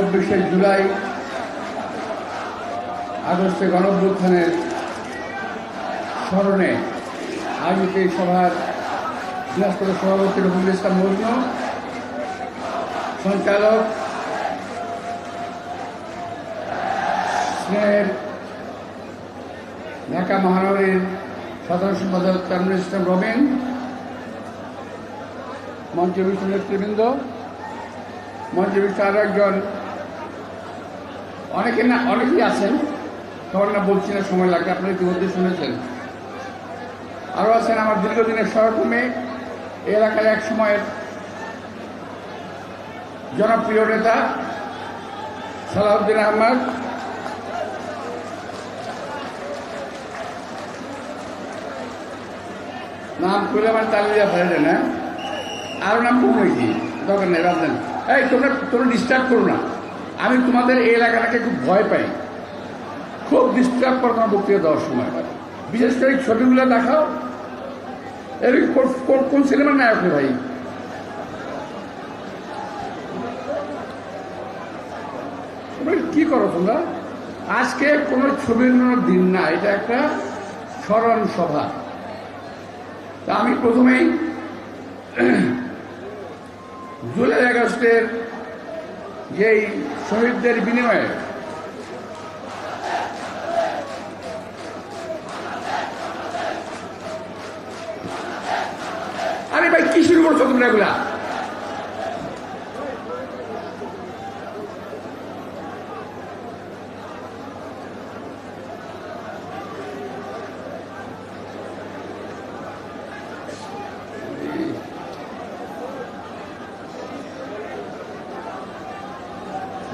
চব্বিশে জুলাই আগস্টে গণভ্যুত্থানের স্মরণে আয়োজিত এই সভার দিনাজপুরের সভাপতি রফিকুল ইসলাম মজনু, সঞ্চালক স্নেহের ঢাকা মহানগরীর সাধারণ সম্পাদক তামিল ইসলাম রবিন, মঞ্চ বিশ্ব নেতৃবৃন্দ, মঞ্চ বিশ্ব আরও একজন অনেকে না, অনেকেই আছেন। সবার না বলছি না, সময় লাগে আপনারা ইতিমধ্যে শুনেছেন। আরও আছেন আমার দীর্ঘদিনের সহকর্মী। এই এলাকার এক সময়ের জনপ্রিয় নেতা সালাউদ্দিন আহমদ। নাম করলে আমার দেওয়া ফেলে না। আরও নাম কম হয়েছি দরকার নেই, রাজধানী। এই, তোমরা তোমরা ডিস্টার্ব করো না। আমি তোমাদের এই এলাকাটাকে খুব ভয় পাই। খুব ডিস্টার্ব করো তোমার বক্তৃতা দেওয়ার সময় বিশেষ করে ছবিগুলো দেখাও। এর কোন- সিনেমার নায়ক ভাই? কি করো তোমরা? আজকে কোনো ছবির দিন না, এটা একটা স্মরণ সভা। তা আমি প্রথমেই জুলাই আগস্টের যেই শহীদদের বিনিময়ে। আরে ভাই কি শুরু করছ তোমরা এগুলা?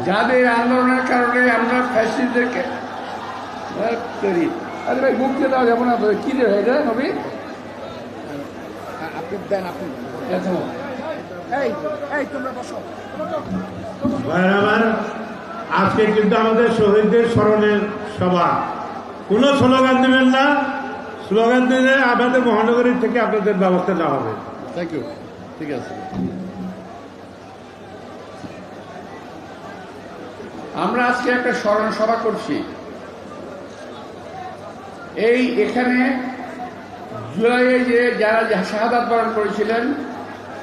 যাদের আন্দোলনের কারণে আমরা ফ্যাসিস্টদেরকে করি। আরে ভাই দিয়ে দেওয়া যাব না তো। কি রে ভাই রে নবী? আপনি দেন আপনি। এই এই তোমরা বসো। আমার আজকে কিন্তু আমাদের শহীদদের স্মরণের সভা। কোনো স্লোগান দেবেন না। স্লোগান দিলে আমাদের মহানগরী থেকে আপনাদের ব্যবস্থা নেওয়া হবে। থ্যাংক ইউ ঠিক আছে। আমরা আজকে একটা স্মরণ সভা করছি। এই এখানে জুলাইয়ে যে যারা শাহাদাত বরণ করেছিলেন,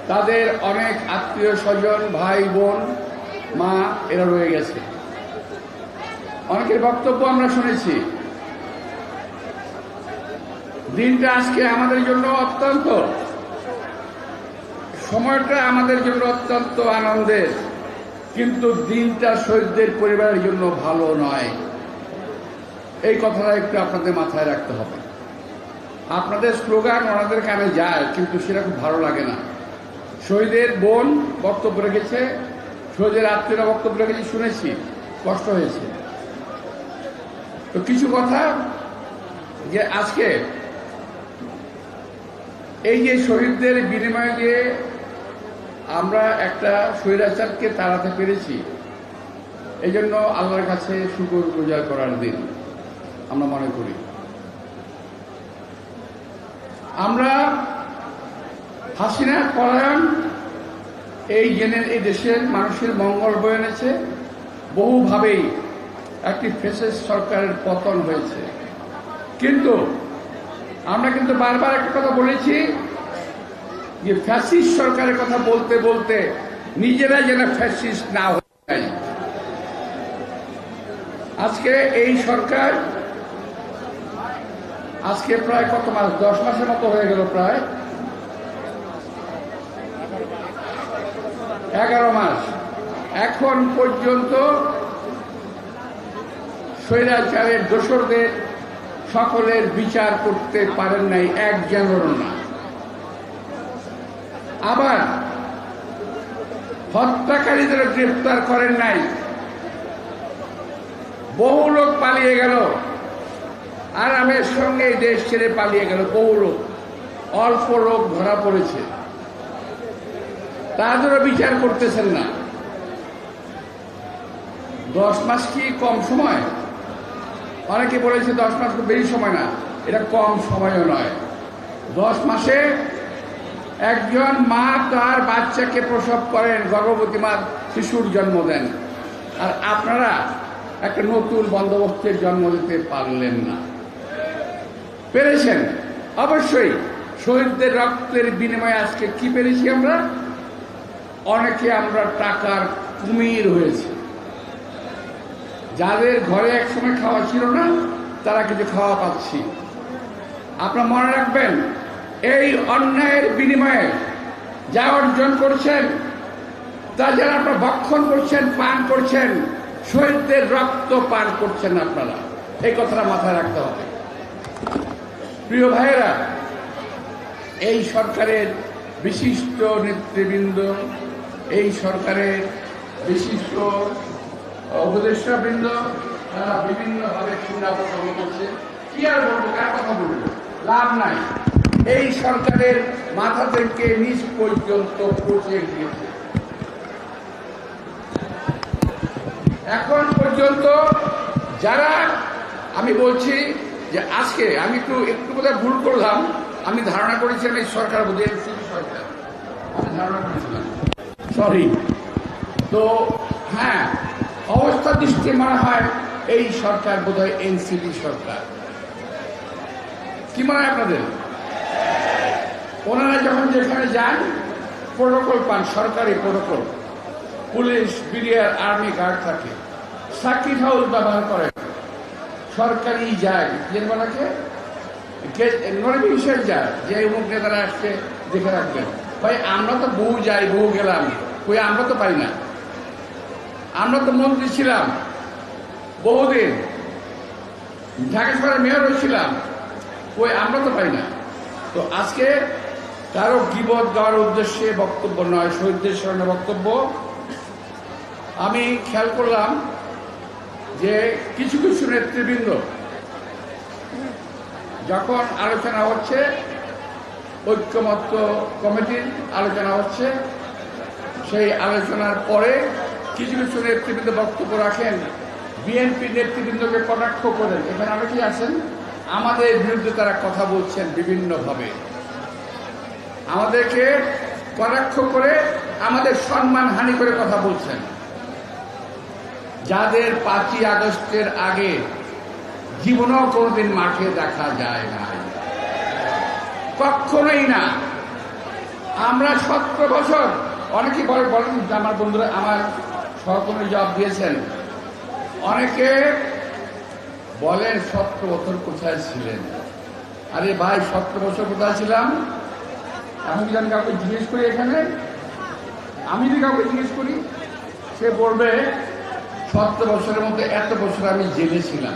তাদের অনেক আত্মীয় স্বজন, ভাই, বোন, মা, এরা রয়ে গেছে। অনেকের বক্তব্য আমরা শুনেছি। দিনটা আজকে আমাদের জন্য অত্যন্ত, সময়টা আমাদের জন্য অত্যন্ত আনন্দের। কিন্তু দিনটা শহীদদের পরিবারের জন্য ভালো নয়। এই কথাটা একটু আপনাদের মাথায় রাখতে হবে। আপনাদের স্লোগান ওনাদের কানে যায় কিন্তু সেটা খুব ভালো লাগে না। শহীদের বোন বক্তব্য রেখেছে, শহীদের আত্মীয়রা বক্তব্য রেখেছে, শুনেছি কষ্ট হয়েছে। তো কিছু কথা যে আজকে এই যে শহীদদের বিনিময়ে যে আমরা একটা স্বৈরাচারকে তাড়াতে পেরেছি। এই জন্য আল্লাহর কাছে শুকুর গুজার করার দিন, আমরা মনে করি। আমরা হাসিনা পরায়ণ এই জেনে এই দেশের মানুষের মঙ্গল বয়ে এনেছে। বহুভাবেই একটি ফেসেস সরকারের পতন হয়েছে। কিন্তু আমরা কিন্তু বারবার একটা কথা বলেছি যে ফ্যাসিস্ট সরকারের কথা বলতে বলতে নিজেরা যেন ফ্যাসিস্ট না হয়ে যায়। আজকে এই সরকার আজকে প্রায় কত মাস? দশ মাসের মতো হয়ে গেল প্রায়। এগারো মাস। এখন পর্যন্ত স্বৈরাচারের দোসরদের সকলের বিচার করতে পারেন নাই একজনেরও না আবার হত্যাকারীদের গ্রেফতার করেন নাই। বহু লোক পালিয়ে গেল। আরামের সঙ্গে দেশ ছেড়ে পালিয়ে গেল। বহু লোক। অল্প লোক ধরা পড়েছে। তাদেরও বিচার করতেছেন না। দশ মাস কি কম সময়? অনেকে বলেছে দশ মাস বেশি সময় না। এটা কম সময়ও নয়। দশ মাসে একজন মা তার বাচ্চাকে প্রসব করেন, গর্ভবতী মা শিশুর জন্ম দেন। আর আপনারা একটা নতুন বন্দোবস্তের জন্ম দিতে পারলেন না। পেরেছেন? অবশ্যই, শহীদদের রক্তের বিনিময়ে আজকে কি পেরেছি আমরা? অনেকে আমরা টাকার কুমির হয়েছে। যাদের ঘরে একসময় খাওয়া ছিল না, তারা কিছু খাওয়া পাচ্ছি। আপনারা মনে রাখবেন এই অন্যায়ের বিনিময়ে যা অর্জন করছেন, তা যারা আপনারা ভক্ষণ করছেন, পান করছেন, শহীদদের রক্ত পান করছেন আপনারা। এই কথাটা মাথায় রাখতে হবে। প্রিয় ভাইয়েরা, এই সরকারের বিশিষ্ট নেতৃবৃন্দ, এই সরকারের বিশিষ্ট উপদেষ্টাবৃন্দ, তারা বিভিন্নভাবে চিন্তাভাবনা করছে কি আর বলব, কার কথা বলব? লাভ নাই। এই সরকারের মাথা থেকে নিচ পর্যন্ত পৌঁছে গিয়েছে। এখন পর্যন্ত যারা, আমি বলছি যে আজকে আমি একটু একটু বোধহয় ভুল করলাম, আমি ধারণা করেছিলাম এই সরকার এনসিপি সরকার। আমি ধারণা করেছিলাম। সরি তো হ্যাঁ অবস্থা দৃষ্টি মনে হয় এই সরকার বোধহয় এনসিপি সরকার। কি মনে হয় আপনাদের? ওনারা যখন যেখানে যান, প্রোটোকল পান, সরকারি protocol. Police, BDR, army, guard থাকে। সার্কিট হাউস ব্যবহার করে। সরকারি যায় যে বলাকে নোটিফিকেশন যায়, যে অমুক নেতারা আসছে, দেখে রাখবেন। ভাই, আমরা তো বহু যাই বহু গেলাম। কই, আমরা তো পাই না। আমরা তো মন্ত্রী ছিলাম। বহুদিন। ঢাকা শহরের মেয়রও ছিলাম। কই, আমরা তো পাই না। তো আজকে কারও গিবত দেওয়ার উদ্দেশ্যে বক্তব্য নয়, শহীদদের স্মরণে বক্তব্য। আমি খেয়াল করলাম যে কিছু কিছু নেতৃবৃন্দ যখন আলোচনা হচ্ছে, ঐক্যমত্য কমিটির আলোচনা হচ্ছে, সেই আলোচনার পরে কিছু কিছু নেতৃবৃন্দ বক্তব্য রাখেন, বিএনপি নেতৃবৃন্দকে কটাক্ষ করেন। এখানে অনেকেই আছেন। আমাদের বিরুদ্ধে তারা কথা বলছেন বিভিন্নভাবে। আমাদেরকে কটাক্ষ করে আমাদের সম্মান হানি করে কথা বলছেন। যাদের পাঁচই আগস্টের আগে জীবনেও কোনোদিন মাঠে দেখা যায় না কখনোই না। আমরা সতেরো বছর অনেকেই বলে বলেন আমার বন্ধুরা, আমার সহকর্মী জবাব দিয়েছেন। অনেকে বলেন সতেরো বছর কোথায় ছিলেন? আরে ভাই, সতেরো বছর কোথায় ছিলাম? এখন কি আমি কাউকে জিজ্ঞেস করি এখানে, আমি যদি কাউকে জিজ্ঞেস করি, সে বলবে সতেরো বছরের মধ্যে এত বছর আমি জেলে ছিলাম।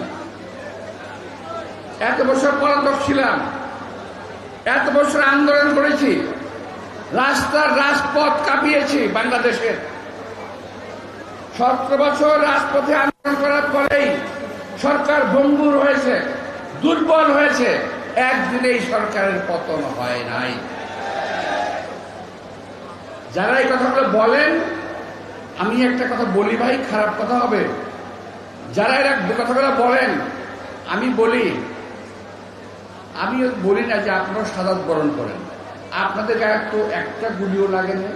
এত বছর পলাতক ছিলাম। এত বছর আন্দোলন করেছি। রাস্তার রাজপথ কাঁপিয়েছি বাংলাদেশের। সতেরো বছর রাজপথে আন্দোলন করার পরেই সরকার ভঙ্গুর হয়েছে, দুর্বল হয়েছে। একদিনেই সরকারের পতন হয় নাই। যারা এই কথাগুলো বলেন, আমি একটা কথা বলি ভাই, খারাপ কথা হবে। যারা এরা কথাগুলো বলেন, আমি বলি আমি বলি না যে আপনারা সাদাত বরণ করেন। আপনাদের গায়ে তো একটা গুলিও লাগে না।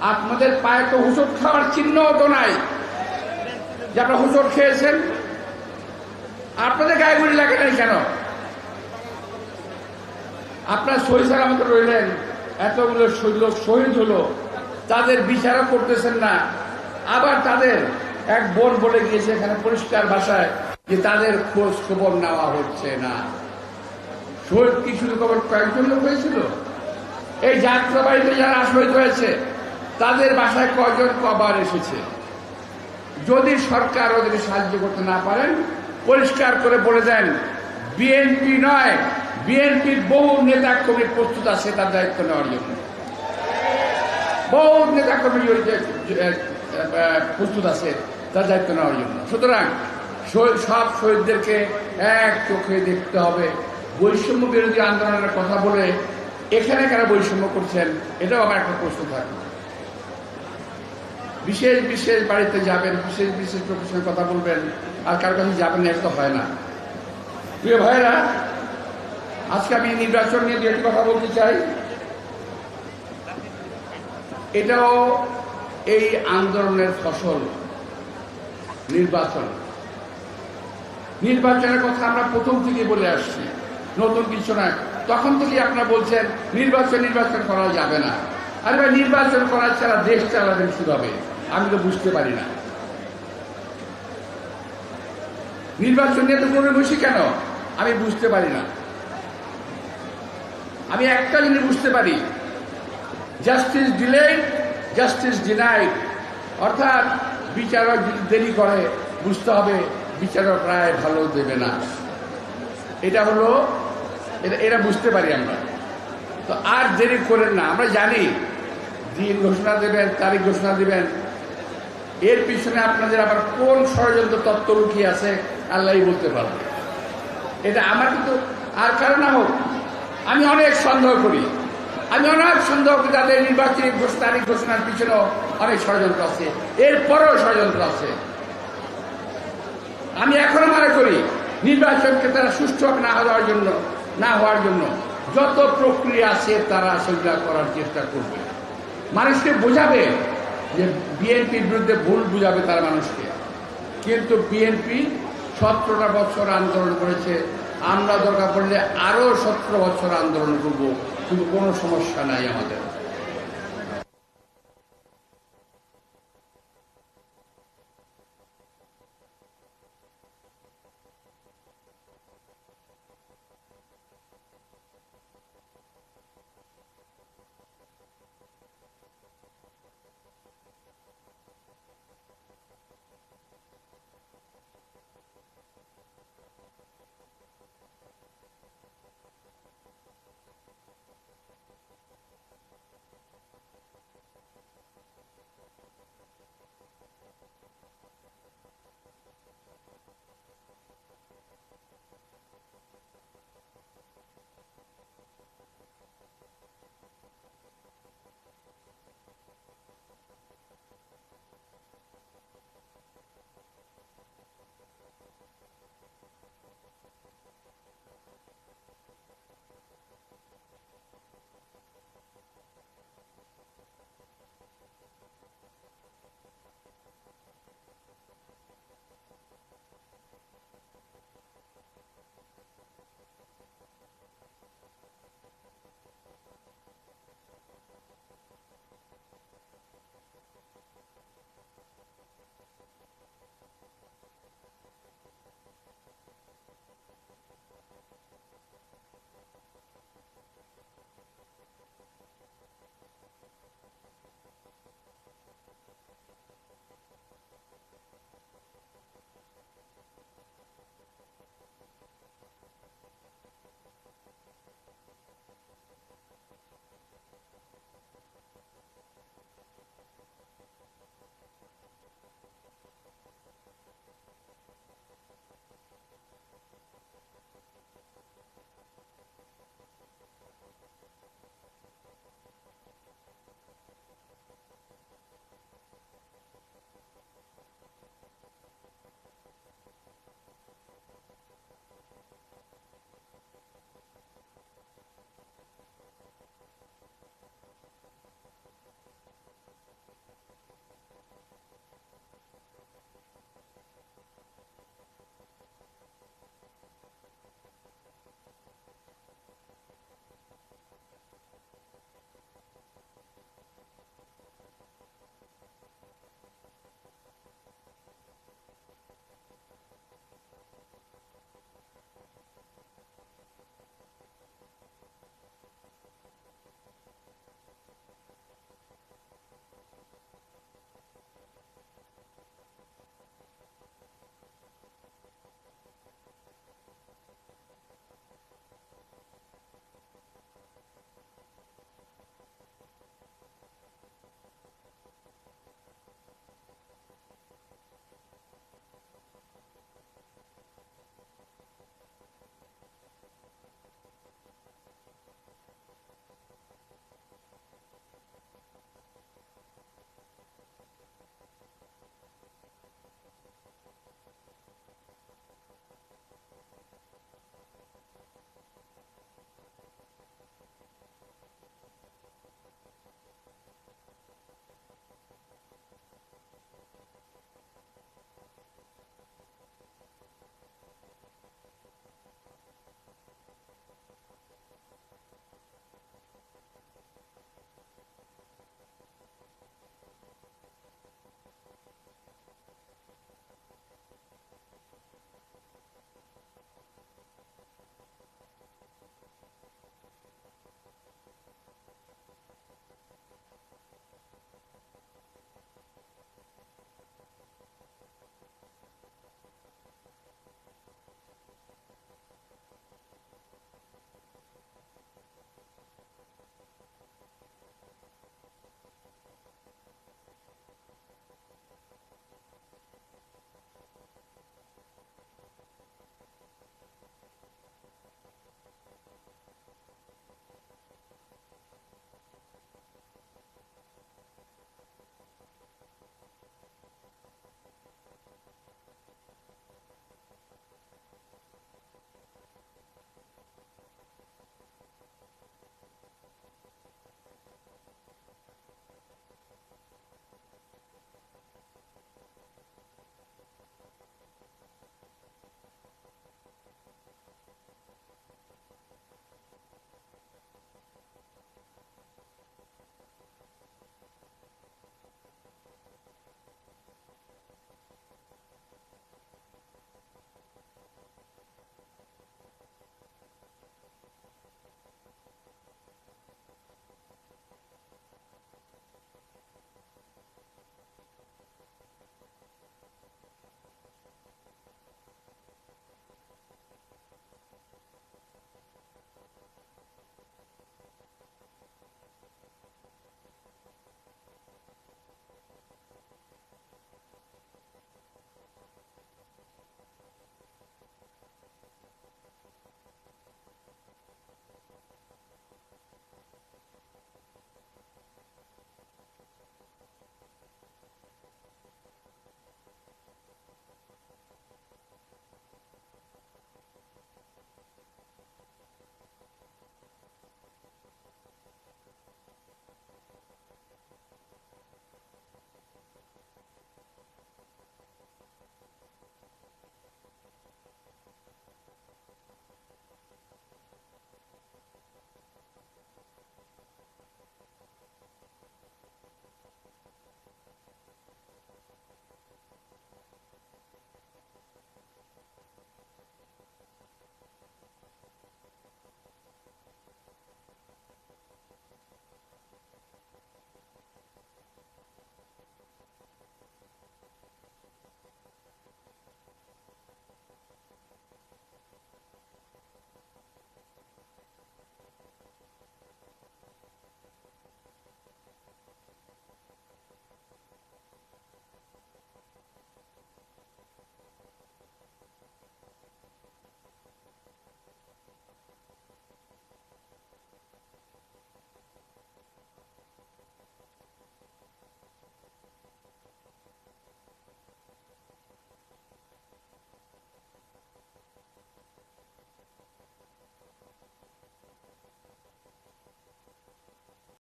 আপনাদের পায়ে তো হুসুট খাওয়ার চিহ্নও তো নাই। যে আপনারা হুসুট খেয়েছেন, আপনাদের গায়ে গুলি লাগে নাই কেন? আপনার শহীদ সালামত রইলেন। এতগুলো লোক শহীদ হলো, তাদের বিচারও করতেছেন না। আবার তাদের এক বোন বলে গিয়েছে এখানে পরিষ্কার ভাষায় যে তাদের খোঁজ খবর নেওয়া হচ্ছে না। শহীদ কি শুধু খবর? কয়েকজন লোক হয়েছিল। এই যাত্রাবাড়িতে যারা শহীদ হয়েছে, তাদের বাসায় কয়জন কবার এসেছে? যদি সরকার ওদের সাহায্য করতে না পারেন, পরিষ্কার করে বলে দেন, বিএনপি নয় বিএনপির বহু নেতা কর্মী প্রস্তুত আছে, তার দায়িত্ব নেওয়ার জন্য। বহু নেতা কর্মী প্রস্তুত আছে, তার দায়িত্ব নেওয়ার জন্য। সুতরাং সব শহীদদেরকে এক চোখে দেখতে হবে। বৈষম্য বিরোধী আন্দোলনের কথা বলে এখানে কারা বৈষম্য করছেন, এটাও আমার একটা প্রশ্ন থাকে বিশেষ বিশেষ বাড়িতে যাবেন, বিশেষ বিশেষ লোকের সঙ্গে কথা বলবেন, আর কারও কাছে যাবেন এটা তো হয় না। প্রিয় ভাইরা আজকে আমি নির্বাচন নিয়ে দু কথা বলতে চাই। এটাও এই আন্দোলনের ফসল, নির্বাচন। নির্বাচনের কথা আমরা প্রথম থেকে বলে আসছি, নতুন কিছু না তখন থেকেই আপনারা বলছেন, নির্বাচন নির্বাচন করা যাবে না। আরে ভাই, নির্বাচন করা ছাড়া দেশ চালাবেন কীভাবে? আমি তো বুঝতে পারি না। নির্বাচন নিয়ে তো করে বসি কেন? আমি বুঝতে পারি না। আমি একটা জিনিস বুঝতে পারি জাস্টিস ডিলেড জাস্টিস ডিনাইড অর্থাৎ বিচারক যদি দেরি করে, বুঝতে হবে বিচারক রায় ভালো দেবে না। এটা হলো, এটা বুঝতে পারি আমরা। তো আর দেরি করেন না, আমরা জানি। দিন ঘোষণা দেবেন, তারিখ ঘোষণা দেবেন। এর পিছনে আপনাদের আবার কোন ষড়যন্ত্র তত্ত্ব লুকিয়ে আছে, আল্লাহই বলতে পারবে। এটা আমার কিন্তু আর কারণ না হোক আমি অনেক সন্দেহ করি। আমি অনেক সন্দেহ করি তাদের নির্বাচনী তারিখ ঘোষণার পিছনেও অনেক ষড়যন্ত্র আছে। এরপরেও ষড়যন্ত্র আছে। আমি এখনও মনে করি, নির্বাচনকে তারা সুষ্ঠু না হওয়ার জন্য না হওয়ার জন্য যত প্রক্রিয়া আছে তারা সেগুলা করার চেষ্টা করবে। মানুষকে বোঝাবে যে বিএনপির বিরুদ্ধে ভুল বুঝাবে তারা মানুষকে। কিন্তু বিএনপি সতেরোটা বছর আন্দোলন করেছে আমরা দরকার পড়লে আরও সতেরো বছর আন্দোলন করব কিন্তু কোনো সমস্যা নাই আমাদের।